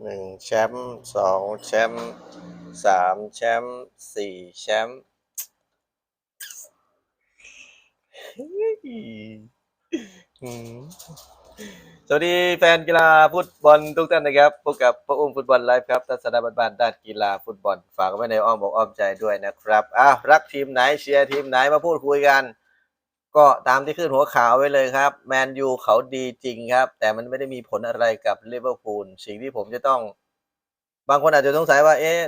หนึ่งแชมป์สองแชมป์สามแชมป์สี่แชมป์เฮ้ยอืมสวัสดีแฟนกีฬาฟุตบอลทุกท่านนะครับพบกับพระอุ้มฟุตบอลไลฟ์ครับทัศนบันบานด้านกีฬาฟุตบอล ฝากไว้ในอ้อมบอกอ้อมใจด้วยนะครับอ้าวรักทีมไหนเชียร์ทีมไหนมาพูดคุยกัน ก็ตามที่ขึ้นหัวข่าวไว้เลยครับ แมนยูเขาดีจริงครับ แต่มันไม่ได้มีผลอะไรกับลิเวอร์พูลสิ่งที่ผมจะต้อง บางคนอาจจะสงสัยว่า เอ๊ะ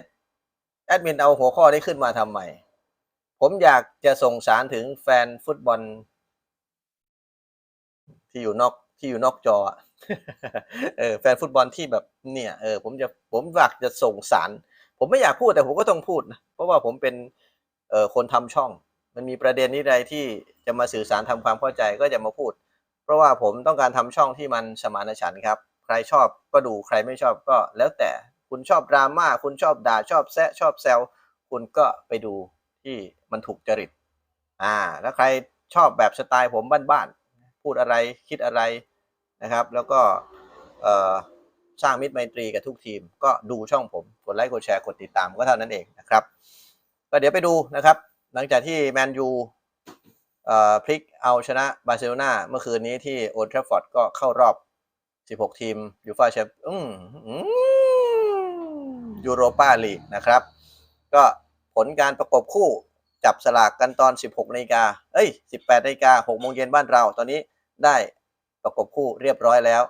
แอดมินเอาหัวข้อนี้ขึ้นมาทำไม ผมอยากจะส่งสารถึงแฟนฟุตบอล ที่อยู่นอกที่อยู่นอกจอเออแฟนฟุตบอลที่แบบเนี่ยเออผมจะผมอยากจะส่งสาร ผมไม่อยากพูดแต่ผมก็ต้องพูดนะเพราะว่าผมเป็นเออคนทำช่อง มันมีประเด็นนี้ใดที่จะมาสื่อสารทำความเข้าใจก็จะมาพูด เพราะว่าผมต้องการทำช่องที่มันสมานฉันท์ครับ ใครชอบก็ดูใครไม่ชอบก็แล้วแต่คุณชอบดราม่าคุณชอบด่าชอบแซะชอบแซวคุณก็ไปดูที่มันถูกจริตอ่าแล้วใครชอบแบบสไตล์ผมบ้านๆพูดอะไรคิดอะไรนะครับ แล้วก็สร้างมิตรไมตรีกับทุกทีม ก็ดูช่องผมกดไลค์กดแชร์กดติดตามก็เท่านั้นเองนะครับ ก็เดี๋ยวไปดูนะครับ หลังจากที่แมนยูพลิกเอาชนะบาร์เซโลนาเมื่อคืนนี้ที่โอลด์แทราฟฟอร์ดก็เข้ารอบ 16 ทีมยูฟ่าแชมป์ยูโรปาลีกนะครับ ก็ผลการประกบคู่จับสลากกันตอน 16นาฬิกาเอ้ย 18นาฬิกา6โมงเย็นบ้านเรา ตอนนี้ได้ประกบคู่เรียบร้อยแล้ว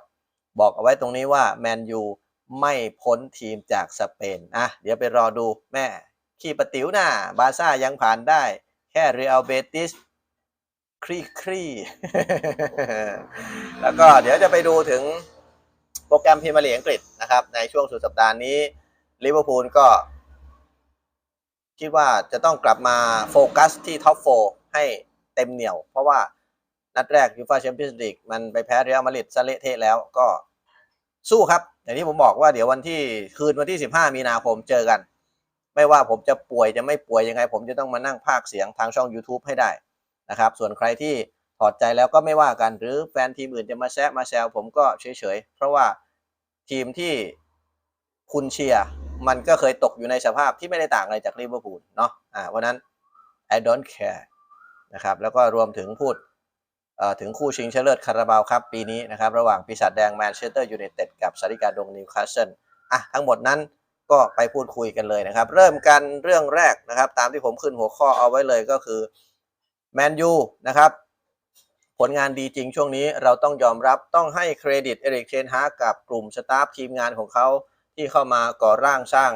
บอกเอาไว้ตรงนี้ว่าแมนยูไม่พ้นทีมจากสเปนอะเดี๋ยวไปรอดูแม่ ขี้ปะติ๋วหน้าบาซ่ายังผ่านได้ แค่เรอัลเบติสครีครีแล้วก็เดี๋ยวจะไปดูถึงโปรแกรมพรีเมียร์ลีกอังกฤษนะครับ ในช่วงสุดสัปดาห์นี้ลิเวอร์พูลก็ คิดว่าจะต้องกลับมาโฟกัสที่ท็อปโฟให้เต็มเหนี่ยว เพราะว่านัดแรกยูฟาแชมเปี้ยนส์ลีกมันไปแพ้เรอัลมาดริดซะเละเทะแล้วก็สู้ครับ อย่างที่ผมบอกว่าเดี๋ยววันที่คืนวันที่ 15 มีนาคมเจอกัน ไม่ว่าผมจะป่วยจะไม่ป่วยยังไง ผมจะต้องมานั่งพากเสียงทางช่อง YouTube ให้ได้นะครับ ส่วนใครที่ถอดใจแล้วก็ไม่ว่ากัน หรือแฟนทีมอื่นจะมาแซะมาแซวผมก็เฉยๆ เพราะว่าทีมที่คุณเชียร์มันก็เคยตกอยู่ในสภาพที่ไม่ได้ต่างอะไรจากลิเวอร์พูลเนาะอ่าวันนั้น I don't care นะครับแล้วก็รวมถึงพูดถึงคู่ชิงชนะเลิศคาราบาวครับปีนี้นะครับ ระหว่างปีศาจแดงแมนเชสเตอร์ยูไนเต็ดกับสาริกาดงนิวคาสเซิลอะทั้งหมดนั้น ก็ไปพูดคุยกันเลยนะครับ เริ่มกันเรื่องแรกนะครับ ตามที่ผมขึ้นหัวข้อเอาไว้เลยก็คือแมนยูนะครับ ผลงานดีจริงช่วงนี้เราต้องยอมรับต้องให้เครดิตเอริกเชนฮาร์กับกลุ่มสตาฟทีมงานของเขาที่เข้ามาก่อร่างสร้าง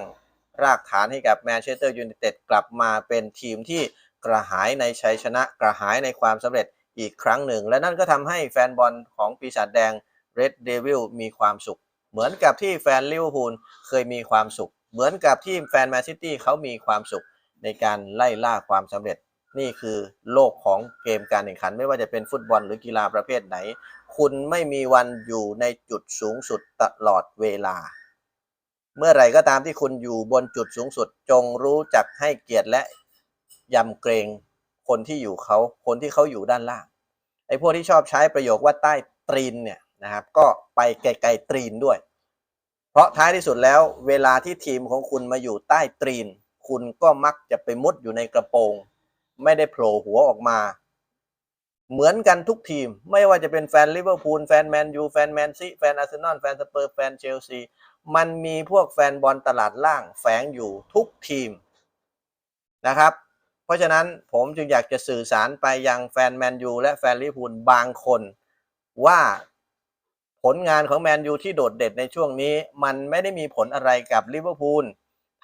รากฐานให้กับแมนเชสเตอร์ยูไนเต็ดกลับมาเป็นทีมที่กระหายในชัยชนะกระหายในความสำเร็จอีกครั้งหนึ่ง และนั่นก็ทำให้แฟนบอลของปีศาจแดง Red Devil มีความสุข เหมือนกับที่แฟนลิเวอร์พูลเคยมีความสุข เหมือนกับที่แฟนแมนซิตี้เขามีความสุขในการไล่ล่าความสำเร็จ นี่คือโลกของเกมการแข่งขัน ไม่ว่าจะเป็นฟุตบอลหรือกีฬาประเภทไหน คุณไม่มีวันอยู่ในจุดสูงสุดตลอดเวลา เมื่อไหร่ก็ตามที่คุณอยู่บนจุดสูงสุด จงรู้จักให้เกียรติและยำเกรงคนที่อยู่เขาคนที่เขาอยู่ด้านล่างไอ้พวกที่ชอบใช้ประโยคว่าใต้ตรีนเนี่ยนะครับก็ไปไกลๆตรีนด้วย เพราะท้ายที่สุดแล้วเวลาที่ทีมของคุณมาอยู่ใต้ตรีน คุณก็มักจะไปมุดอยู่ในกระโปรง ไม่ได้โผล่หัวออกมา เหมือนกันทุกทีม ไม่ว่าจะเป็นแฟนลิเวอร์พูลแฟนแมนยูแฟนแมนซีแฟนอาร์เซนอลแฟนสเปอร์แฟนเชลซีมันมีพวกแฟนบอลตลาดล่างแฝงอยู่ทุกทีมนะครับ เพราะฉะนั้นผมจึงอยากจะสื่อสารไปยังแฟนแมนยูและแฟนลิเวอร์พูลบางคน ว่า ผลงานของแมนยูที่โดดเด่นในช่วงนี้ มันไม่ได้มีผลอะไรกับลิเวอร์พูล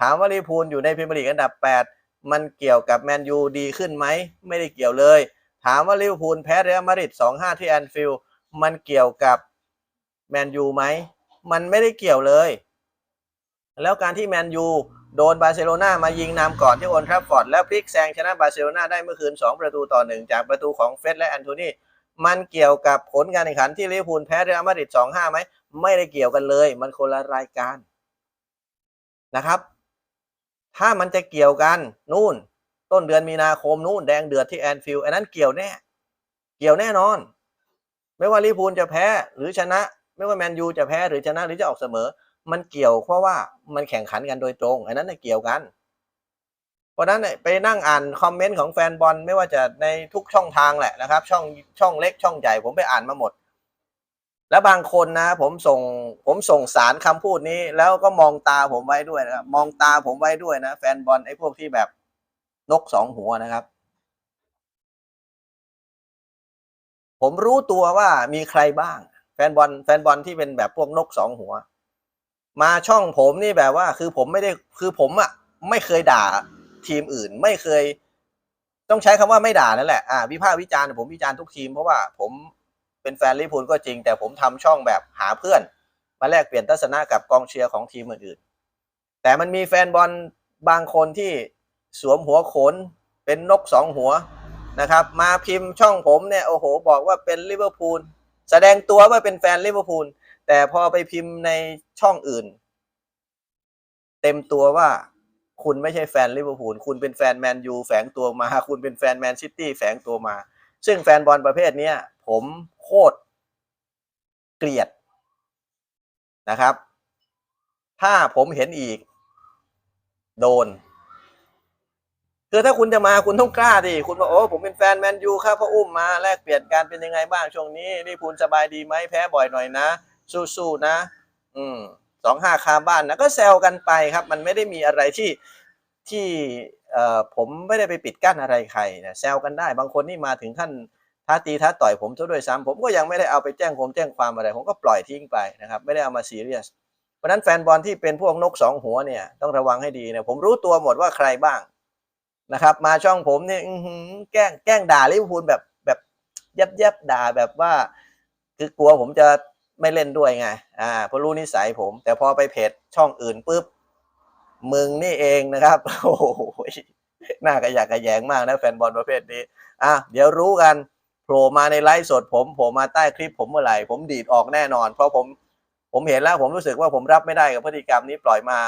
ถามว่าลิเวอร์พูลอยู่ในพรีเมียร์ลีกอันดับ 8 มันเกี่ยวกับแมนยูดีขึ้นไหม ไม่ได้เกี่ยวเลย ถามว่าลิเวอร์พูลแพ้เรอัลมาดริด2-5 ที่แอนฟิลด์มันเกี่ยวกับแมนยูไหม มันไม่ได้เกี่ยวเลย แล้วการที่แมนยูโดนบาร์เซโลนามายิงนำก่อนที่โอลด์แทราฟฟอร์ดแล้วพลิกแซงชนะบาร์เซโลนาได้เมื่อคืน 2 ประตูต่อ 1 จากประตูของเฟสและแอนโทนี มันเกี่ยวกับผลการแข่งขันที่ลิเวอร์พูลแพ้เรอัลมาดริด2-5ไหมไม่ได้เกี่ยวกันเลย มันคนละรายการนะครับ ถ้ามันจะเกี่ยวกันนู่น ต้นเดือนมีนาคมนู่นแดงเดือดที่แอนฟิลด์อันนั้นเกี่ยวแน่ เกี่ยวแน่นอน ไม่ว่าลิเวอร์พูลจะแพ้หรือชนะ ไม่ว่าแมนยูจะแพ้หรือชนะหรือจะออกเสมอ มันเกี่ยวเพราะว่ามันแข่งขันกันโดยตรง อันนั้นเกี่ยวกัน เพราะนั้นเนี่ยไปนั่งอ่านคอมเมนต์ของแฟนบอลไม่ว่าจะในทุกช่องทางแหละนะครับ ช่องช่องเล็กช่องใหญ่ผมไปอ่านมาหมด แล้วบางคนนะ ผมส่งผมส่งสารคำพูดนี้ แล้วก็มองตาผมไว้ด้วยนะครับมองตาผมไว้ด้วยนะ แฟนบอลไอ้พวกที่แบบนกสองหัวนะครับ ผมรู้ตัวว่ามีใครบ้าง แฟนบอลแฟนบอลที่เป็นแบบพวกนกสองหัว มาช่องผมนี่แบบว่า คือผมไม่ได้คือผมอะไม่เคยด่า ทีมอื่นไม่เคย ต้องใช้คำว่าไม่ด่านั่นแหละอ่าวิพากษ์วิจารณ์ผมวิจารณ์ทุกทีมเพราะว่าผมเป็นแฟนลิเวอร์พูลก็จริง แต่ผมทำช่องแบบหาเพื่อน มาแลกเปลี่ยนทัศนะกับกองเชียร์ของทีมอื่นๆแต่มันมีแฟนบอลบางคนที่สวมหัวโขนเป็นนกสองหัวนะครับ มาพิมพ์ช่องผมเนี่ยโอ้โห บอกว่าเป็นลิเวอร์พูลแสดงตัวว่าเป็นแฟนลิเวอร์พูลแต่พอไปพิมพ์ในช่องอื่น เต็มตัวว่า คุณไม่ใช่แฟนลิเวอร์พูลคุณเป็นแฟนแมนยูแฝงตัวมา คุณเป็นแฟนแมนซิตี้แฝงตัวมา ซึ่งแฟนบอลประเภทเนี้ยผมโคตรเกลียดนะครับ ถ้าผมเห็นอีก โดน คือถ้าคุณจะมาคุณต้องกล้าดิคุณบอกโอ้ผมเป็นแฟนแมนยูครับพ่ออุ้มมาแลกเปลี่ยนการเป็นยังไงบ้างช่วงนี้นี่พูลสบายดีไหมแพ้บ่อยหน่อยนะ สู้ๆนะ อืม สองห้าคาบ้านนะก็แซวกันไปครับ มันไม่ได้มีอะไรที่ที่เอ่อผมไม่ได้ไปปิดกั้นอะไรใครนะแซวกันได้บางคนนี่มาถึงขั้นท้าตีท้าต่อยผมซะด้วยซ้ำผมก็ยังไม่ได้เอาไปแจ้งผมแจ้งความอะไร ผมก็ปล่อยทิ้งไปนะครับ ไม่ได้เอามาซีเรียสเพราะนั้นแฟนบอลที่เป็นพวกนกสองหัวเนี่ยต้องระวังให้ดีนะผมรู้ตัวหมดว่าใครบ้างนะครับ มาช่องผมเนี่ยแกล้งแกล้งด่าลิเวอร์พูลแบบแบบยับยับด่าแบบว่า คือกลัวผมจะ ไม่เล่นด้วยไง อ่าเพราะรู้นิสัยผม แต่พอไปเพจช่องอื่นปุ๊บ มึงนี่เองนะครับ โอ้โหน่ากระยากกระแยงมากนะแฟนบอลประเภทนี้ อะ เดี๋ยวรู้กัน โผล่มาในไลฟ์สดผมโผล่มาใต้คลิปผมเมื่อไหร่ ผมดีดออกแน่นอน เพราะผม ผมเห็นแล้ว ผมรู้สึกว่าผมรับไม่ได้กับพฤติกรรมนี้ปล่อยมา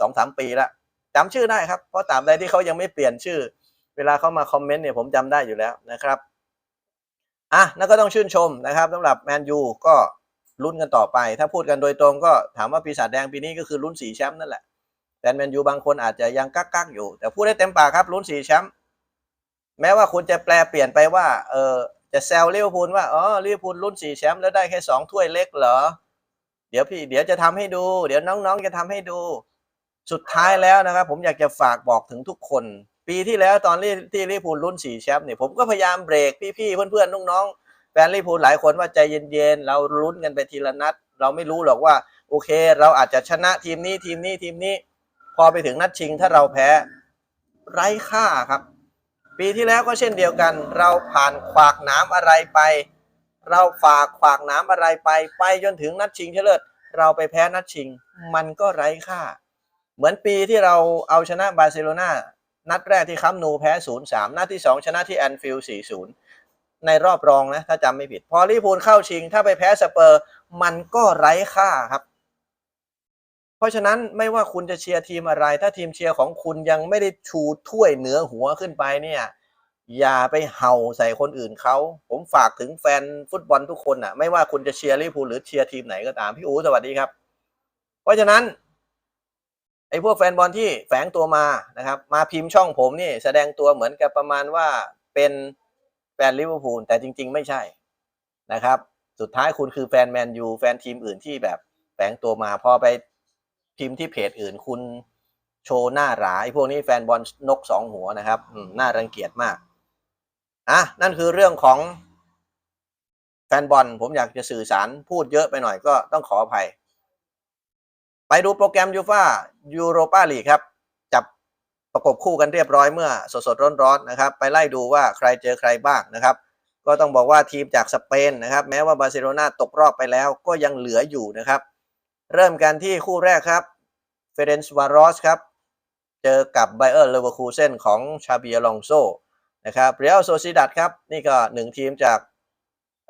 สองสามปีละจำชื่อได้ครับ เพราะตามใดที่เขายังไม่เปลี่ยนชื่อ เวลาเขามาคอมเมนต์เนี่ยผมจำได้อยู่แล้วนะครับ อะนั่นก็ต้องชื่นชมนะครับสำหรับแมนยูก็ ลุ้นกันต่อไป ถ้าพูดกันโดยตรงก็ถามว่าปีศาจแดงปีนี้ก็คือลุ้นสี่แชมป์นั่นแหละแต่แมนยูบางคนอาจจะยังกักกักๆอยู่ แต่พูดได้เต็มปากครับลุ้นสี่แชมป์แม้ว่าคุณจะแปลเปลี่ยนไปว่าเออจะแซวลิเวอร์พูลว่าอ๋อลิเวอร์พูลลุ้นสี่แชมป์แล้วได้แค่สองถ้วยเล็กเหรอ เดี๋ยวพี่เดี๋ยวจะทำให้ดู เดี๋ยวน้องๆจะทำให้ดู สุดท้ายแล้วนะครับ ผมอยากจะฝากบอกถึงทุกคน ปีที่แล้วตอนที่ที่ลิเวอร์พูลลุ้นสี่แชมป์เนี่ยผมก็พยายามเบรกพี่ๆเพื่อนๆน้องๆ แฟนลิเวอร์พูลหลายคนว่าใจเย็นๆ เราลุ้นกันไปทีละนัด เราไม่รู้หรอกว่า โอเค เราอาจจะชนะทีมนี้ทีมนี้ทีมนี้ พอไปถึงนัดชิงถ้าเราแพ้ไร้ค่าครับ ปีที่แล้วก็เช่นเดียวกัน เราผ่านขวากน้ำอะไรไป เราฝากขวากน้ำอะไรไปไปจนถึงนัดชิงเฉลิดเราไปแพ้นัดชิง มันก็ไร้ค่า เหมือนปีที่เราเอาชนะบาร์เซโลนานัดแรกที่คัมนูแพ้ 0-3 นัดที่ 2 ชนะที่แอนฟิลด์4-0 ในรอบรองนะถ้าจำไม่ผิด พอลิพูลเข้าชิง ถ้าไปแพ้สเปอร์ มันก็ไร้ค่าครับ เพราะฉะนั้นไม่ว่าคุณจะเชียร์ทีมอะไร ถ้าทีมเชียร์ของคุณยังไม่ได้ชูถ้วยเหนือหัวขึ้นไปเนี่ย อย่าไปเห่าใส่คนอื่นเขา ผมฝากถึงแฟนฟุตบอลทุกคนอะ ไม่ว่าคุณจะเชียร์ลิพูลหรือเชียร์ทีมไหนก็ตามพี่อู๋สวัสดีครับ เพราะฉะนั้นไอ้พวกแฟนบอลที่แฝงตัวมานะครับ มาพิมพ์ช่องผมนี่แสดงตัวเหมือนกับประมาณว่าเป็น นลิเวอร์พูลแต่จริง ๆ ไม่ใช่นะครับ สุดท้ายคุณคือแฟนแมนยูแฟนทีมอื่นที่แบบแฝงตัวมาพอไปพิมพ์ที่เพจอื่นคุณโชว์หน้าหราไอ้พวกนี้แฟนบอลนกสองหัวนะครับน่ารังเกียจมากอะนั่นคือเรื่องของแฟนบอลผมอยากจะสื่อสารพูดเยอะไปหน่อยก็ต้องขออภัย ไปดูโปรแกรมยูฟายูโรปาลีกครับ ประกบคู่กันเรียบร้อยเมื่อสดๆร้อนๆนะครับไปไล่ดูว่าใครเจอใครบ้างนะครับ ก็ต้องบอกว่าทีมจากสเปนนะครับ แม้ว่าบาร์เซโลนาตกรอบไปแล้วก็ยังเหลืออยู่นะครับ เริ่มกันที่คู่แรกครับเฟเรนซ์วารอสครับ เจอกับไบเออร์เลเวอร์คูเซนของชาบีอลองโซนะครับเรียลโซซิดัดครับ นี่ก็หนึ่งทีมจาก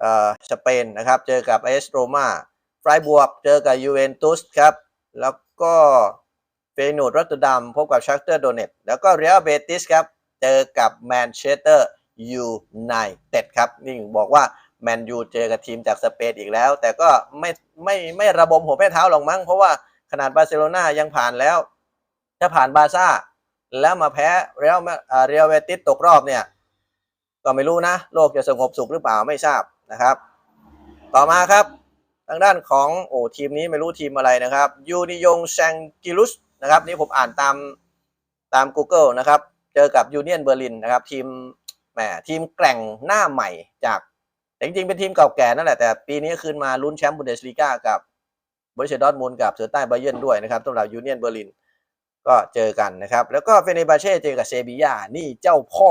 เอ่อสเปนนะครับ เจอกับเอสโรมาไฟบวกเจอกับยูเวนตุสครับ แล้วก็ เฟยนูดรอตเตอร์ดัมพบกับชักเตอร์โดเนตแล้วก็เรียลเบติสครับ เจอกับแมนเชสเตอร์ยูไนเต็ดครับ นี่บอกว่าแมนยูเจอกับทีมจากสเปนอีกแล้ว แต่ก็ไม่ไม่ไม่ระบมหัวแม่เท้าหรอกมั้ง เพราะว่าขนาดบาร์เซโลนายังผ่านแล้ว ถ้าผ่านบาร์ซ่า แล้วมาแพ้เรอัลเรอัลเวติสตกรอบเนี่ย ก็ไม่รู้นะ โลกจะสงบสุขหรือเปล่าไม่ทราบนะครับ ต่อมาครับ ทางด้านของโอ้ทีมนี้ไม่รู้ทีมอะไรนะครับยูนิยงแซงกิลุส นะครับ นี่ผมอ่านตามตาม Google นะครับ เจอกับยูเนียนเบอร์ลินนะครับ ทีมแหมทีมแกร่งหน้าใหม่จากแต่จริงๆ เป็นทีมเก่าแก่นั่นแหละแต่ปีนี้คืนมาลุ้นแชมป์บุนเดสลีกากับบริเชดอร์มูลกับเสือใต้ไบเยนด้วยนะครับสำหรับยูเนียนเบอร์ลินก็เจอกันนะครับ แล้วก็เฟเนบาเช่เจอกับเซบียานี่เจ้าพ่อ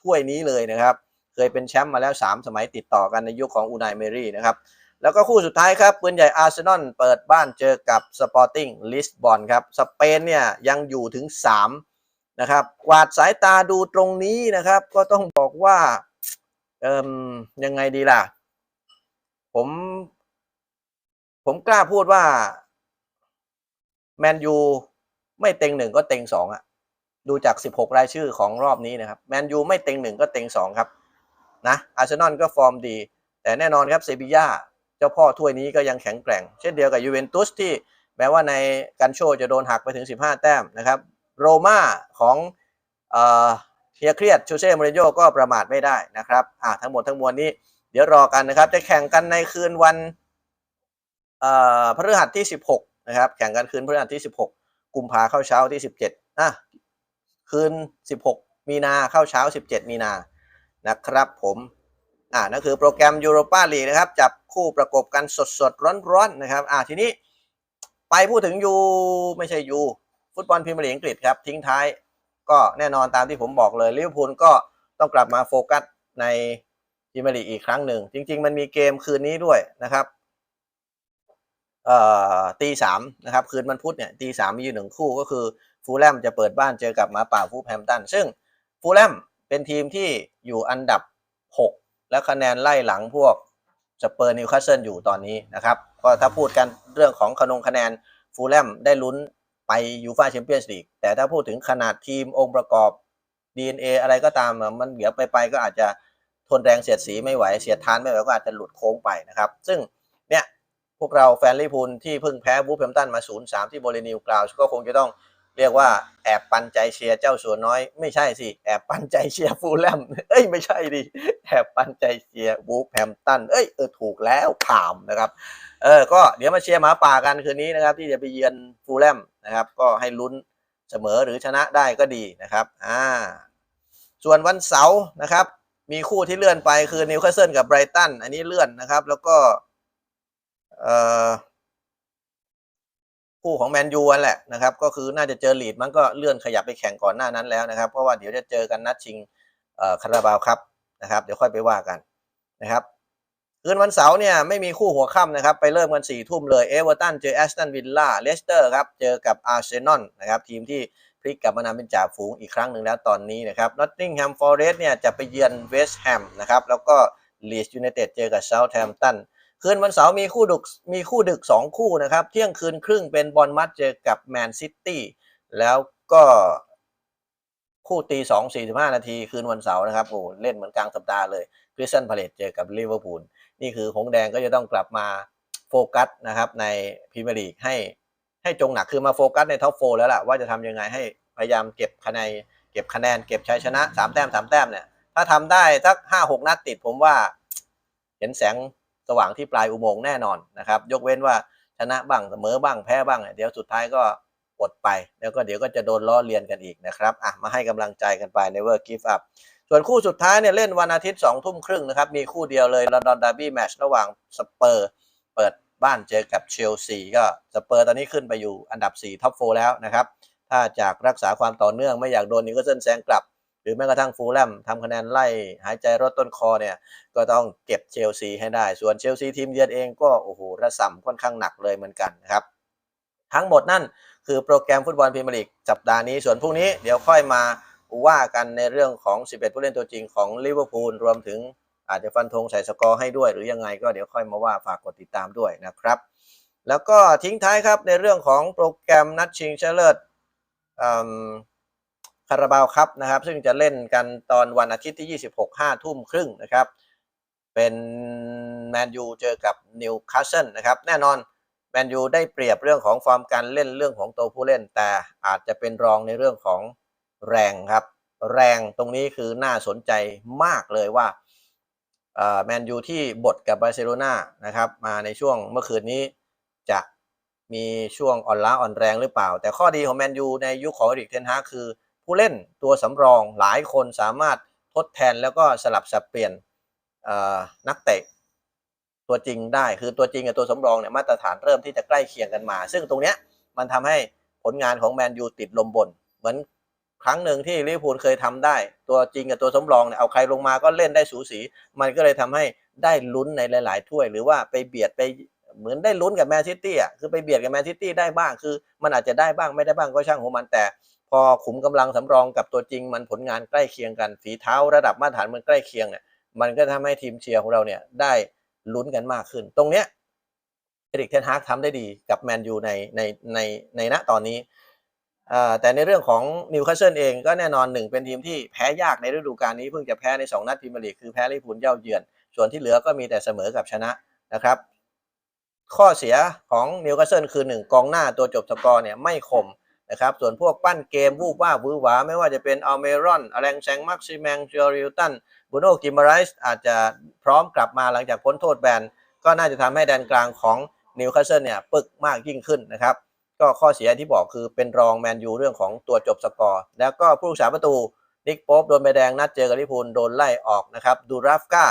ถ้วยนี้เลยนะครับ เคยเป็นแชมป์มาแล้ว 3 สมัยติดต่อกันในยุคของอูนายเมรี่นะครับ แล้วก็คู่สุดท้ายครับปืนใหญ่อาร์เซนอลเปิดบ้านเจอกับสปอร์ติ้งลิสบอนครับสเปนเนี่ยยังอยู่ถึง 3 นะครับ กวาดสายตาดูตรงนี้นะครับ ก็ต้องบอกว่าเอ่มยังไงดีล่ะ ผม ผมกล้าพูดว่าแมนยูไม่เต็งหนึ่งก็เต็งสองอะดูจาก 16 รายชื่อของรอบนี้นะครับแมนยูไม่เต็งหนึ่งก็เต็งสองครับนะอาร์เซนอลก็ฟอร์มดี แต่แน่นอนครับเซบีย่า เจ้าพ่อถ้วยนี้ก็ยังแข็งแกร่ง เช่นเดียวกับยูเวนตุสที่แม้ว่าในกันโชจะโดนหักไปถึง 15 แต้มนะครับโรม่าของเอ่อเฮียเครียดชูเซ่มริโยก็ประมาทไม่ได้นะครับอ่าทั้งหมดทั้งมวลนี้เดี๋ยวรอกันนะครับ จะแข่งกันในคืนวันเอ่อพฤหัสที่ 16 นะครับ แข่งกันคืนพฤหัสที่ 16 กุมภาเข้าเช้าที่ 17อะคืน 16 มีนาเข้าเช้า 17 มีนานะครับผม อ่านั่นคือโปรแกรมยูโรปาลีกนะครับจับคู่ประกบกันสดสดร้อนร้อนๆนะครับอ่าทีนี้ไปพูดถึงยูไม่ใช่ยูฟุตบอลพรีเมียร์ลีกอังกฤษครับทิ้งท้าย ก็แน่นอนตามที่ผมบอกเลยลิเวอร์พูลก็ต้องกลับมาโฟกัสในพรีเมียร์ลีกอีกครั้งหนึ่ง จริง ๆ มันมีเกมคืนนี้ด้วยนะครับเอ่อตีสามนะครับคืนวันพุธเนี่ยตีสามมีอยู่หนึ่งคู่ก็คือฟูลแลมจะเปิดบ้านเจอกับมาป่าฟูแฮมตันซึ่งฟูลแลมเป็นทีมที่อยู่อันดับ 6 และคะแนนไล่หลังพวกสเปอร์นิวคาสเซิลอยู่ตอนนี้นะครับ ก็ถ้าพูดกันเรื่องของคะนงคะแนนฟูลแลมได้ลุ้นไปยูฟาแชมเปี้ยนส์ลีกแต่ถ้าพูดถึงขนาดทีมองค์ประกอบ DNA อะไรก็ตามมันเดี๋ยวไปไปๆก็อาจจะทนแรงเสียดสีไม่ไหวเสียดทานไม่ไหวก็อาจจะหลุดโค้งไปนะครับ ซึ่งเนี่ยพวกเราแฟนลิพูลที่เพิ่งแพ้บูฟแฮมตันมา0-3ที่โบลินิวกราวก็คงจะต้อง เรียกว่าแอบปันใจเชียร์เจ้าสัวน้อย ไม่ใช่สิ แอบปันใจเชียร์ฟูลแลมเอ้ยไม่ใช่ดิแอบปันใจเชียร์บูฟแฮมตันเอ้ยเออถูกแล้วขามนะครับเออก็เดี๋ยวมาเชียร์หมาป่ากันคืนนี้นะครับ ที่จะไปเยือนฟูลแลมนะครับ ก็ให้ลุ้นเสมอหรือชนะได้ก็ดีนะครับอ่าส่วนวันเสาร์นะครับ มีคู่ที่เลื่อนไปคือนิวคาสเซิลกับไบรตันอันนี้เลื่อนนะครับ แล้วก็เอ่อ คู่ของแมนยูนั่นแหละนะครับก็คือน่าจะเจอลีดมันก็เลื่อนขยับไปแข่งก่อนหน้านั้นแล้วนะครับ เพราะว่าเดี๋ยวจะเจอกันนัดชิงคาราบาวครับนะครับ เดี๋ยวค่อยไปว่ากันนะครับคืนวันเสาร์เนี่ยไม่มีคู่หัวค่ำนะครับ ไปเริ่มกันสี่ทุ่มเลยเอเวอร์ตันเจอแอสตันวิลล่าเลสเตอร์ครับเจอกับอาร์เซนอลนะครับทีมที่พลิกกลับมานำเป็นจ่าฝูงอีกครั้งหนึ่งแล้วตอนนี้นะครับนอตติงแฮมฟอร์เรสต์เนี่ยจะไปเยือนเวสต์แฮมนะครับแล้วก็ลีส์ยูไนเต็ดเจอกับเซาท์แฮมป์ตัน คืนวันเสาร์มีคู่ดึกมีคู่ดึกสองคู่นะครับ เที่ยงคืนครึ่งเป็นบอลมัดเจอกับแมนซิตี้แล้วก็คู่ตีสองสี่สิบห้านาที คืนวันเสาร์นะครับโอ้เล่นเหมือนกลางสัปดาห์เลยคริสตันพาเลตเจอกับลิเวอร์พูลนี่คือหงส์แดงก็จะต้องกลับมาโฟกัสนะครับในพรีเมียร์ลีกให้ให้จงหนักคือมาโฟกัสในท็อปโฟแล้วล่ะว่าจะทำยังไงให้พยายามเก็บคะแนนเก็บคะแนนเก็บชัยชนะสามแต้มสามแต้มเนี่ยถ้าทำได้สักห้าหกนัดติดผมว่า เห็นแสง สว่างที่ปลายอุโมงค์แน่นอนนะครับ ยกเว้นว่าชนะบ้างเสมอบ้างแพ้บ้าง เดี๋ยวสุดท้ายก็อดไปแล้วก็เดี๋ยวก็จะโดนล้อเลียนกันอีกนะครับอะมาให้กำลังใจกันไปในเวอร์กิฟต์ส่วนคู่สุดท้ายเนี่ยเล่นวันอาทิตย์สองทุ่มครึ่งนะครับ มีคู่เดียวเลยลอนดอนดาร์บี้แมชระหว่างสเปอร์เปิดบ้านเจอกับเชลซีก็สเปอร์ตอนนี้ขึ้นไปอยู่อันดับ4ท็อปโฟแล้วนะครับ ถ้าจากรักษาความต่อเนื่องไม่อยากโดนนิวคาสเซิลแซงกลับ รือแม้กระทั่งฟูลแลมทำคะแนนไล่หายใจรถต้นคอเนี่ย ก็ต้องเก็บเชลซีให้ได้ ส่วนเชลซีทีมเยือนเองก็โอ้โหระส่ำค่อนข้างหนักเลยเหมือนกันนะครับ ทั้งหมดนั่นคือโปรแกรมฟุตบอลพรีเมียร์ลีกสัปดาห์นี้ ส่วนพรุ่งนี้เดี๋ยวค่อยมาว่ากันในเรื่องของ 11 ผู้เล่นตัวจริงของลิเวอร์พูลรวมถึงอาจจะฟันธงใส่สกอร์ให้ด้วย หรือยังไงก็เดี๋ยวค่อยมาว่าฝากกดติดตามด้วยนะครับ แล้วก็ทิ้งท้ายครับในเรื่องของโปรแกรมนัดชิงชนะเลิศ คาราบาวครับนะครับ ซึ่งจะเล่นกันตอนวันอาทิตย์ที่ 26 5ทุ่มครึ่งนะครับ เป็นแมนยูเจอกับนิวคาสเซิลนะครับ แน่นอนแมนยูได้เปรียบเรื่องของฟอร์มการเล่นเรื่องของตัวผู้เล่น แต่อาจจะเป็นรองในเรื่องของแรงครับ แรงตรงนี้คือน่าสนใจมากเลยว่าแมนยูที่บทกับบาร์เซโลนานะครับมาในช่วงเมื่อคืนนี้จะมีช่วงอ่อนล้าอ่อนแรงหรือเปล่า แต่ข้อดีของแมนยูในยุคของอริกเทนฮาคือ ผู้เล่นตัวสำรองหลายคนสามารถทดแทนแล้วก็สลับสับเปลี่ยนนักเตะตัวจริงได้คือตัวจริงกับตัวสำรองเนี่ยมาตรฐานเริ่มที่จะใกล้เคียงกันมา ซึ่งตรงเนี้ยมันทำให้ผลงานของแมนยูติดลมบน เหมือนครั้งหนึ่งที่ลิเวอร์พูลเคยทำได้ ตัวจริงกับตัวสำรองเนี่ยเอาใครลงมาก็เล่นได้สูสี มันก็เลยทำให้ได้ลุ้นในหลาย ๆ ถ้วย หรือว่าไปเบียดไปเหมือนได้ลุ้นกับแมนซิตี้อะคือไปเบียดกับแมนซิตี้ได้บ้างคือ มันอาจจะได้บ้างไม่ได้บ้างก็ช่างของมันแต่ พอขุมกำลังสำรองกับตัวจริงมันผลงานใกล้เคียงกันฝีเท้าระดับมาตรฐานมันใกล้เคียงเนี่ยมันก็ทำให้ทีมเชียร์ของเราเนี่ยได้ลุ้นกันมากขึ้น ตรงเนี้ยเอริกเทนฮากทำได้ดีกับแมนยูในในในในณตอนนี้แต่ในเรื่องของนิวคาสเซิลเองก็แน่นอนหนึ่งเป็นทีมที่แพ้ยากในฤดูกาลนี้เพิ่งจะแพ้ใน 2 นัดพรีเมียร์ลีกคือแพ้ลิเวอร์พูลเย่าเยือน ส่วนที่เหลือก็มีแต่เสมอกับชนะนะครับ ข้อเสียของนิวคาสเซิลคือหนึ่งกองหน้าตัวจบสกอร์เนี่ยไม่คม นะครับ ส่วนพวกปั้นเกมวูบว่าบวือหวา ไม่ว่าจะเป็นอัลเมรอนอแรงแซงมักซิแมงเจอริลตันบูโนกิมไรส์อาจจะพร้อมกลับมาหลังจากพ้นโทษแบน ก็น่าจะทำให้แดนกลางของนิวคาสเซิลเนี่ยปึกมากยิ่งขึ้นนะครับ ก็ข้อเสียที่บอกคือเป็นรองแมนยูเรื่องของตัวจบสกอร์ แล้วก็ผู้รักษาประตูนิกโป๊บโดนใบแดงนัดเจอกับลิพูลโดนไล่ออกนะครับดูราฟกา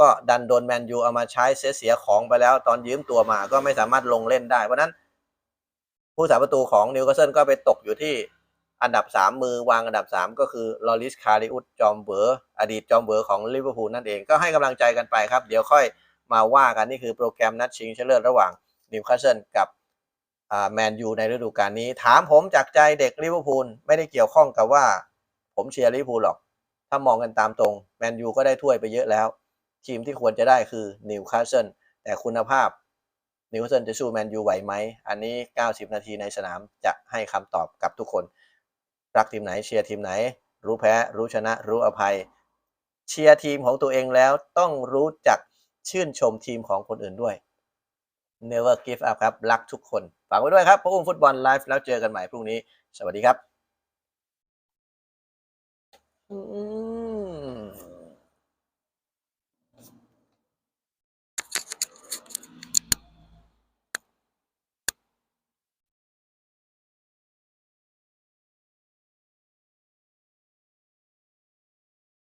ก็ดันโดนแมนยูเอามาใช้เสียเสียของไปแล้วตอนยืมตัวมาก็ไม่สามารถลงเล่นได้เพราะนั้น ผู้สาประตูของนิวคาสเซิลก็ไปตกอยู่ที่อันดับ 3 มือวางอันดับ 3 ก็คือลอริสคาริอุสจอมเบอร์อดีตจอมเบอร์ของลิเวอร์พูลนั่นเองก็ให้กำลังใจกันไปครับ เดี๋ยวค่อยมาว่ากันนี่คือโปรแกรมนัดชิงชนะเลิศระหว่างนิวคาสเซิลกับแมนยูในฤดูกาลนี้ ถามผมจากใจเด็กลิเวอร์พูลไม่ได้เกี่ยวข้องกับว่า ผมเชียร์ลิเวอร์พูลหรอก ถ้ามองกันตามตรงแมนยูก็ได้ถ้วยไปเยอะแล้ว ทีมที่ควรจะได้คือนิวคาสเซิลแต่คุณภาพ นิวคาสเซิลจะสู้แมนยูไหวไหม อันนี้ 90 นาทีในสนามจะให้คำตอบกับทุกคน รักทีมไหนเชียร์ทีมไหน รู้แพ้ รู้ชนะ รู้อภัย เชียร์ทีมของตัวเองแล้วต้องรู้จักชื่นชมทีมของคนอื่นด้วย Never give up ครับ รักทุกคน ฝากไว้ด้วยครับพระอุ้มฟุตบอลไลฟ์แล้วเจอกันใหม่พรุ่งนี้ สวัสดีครับอืม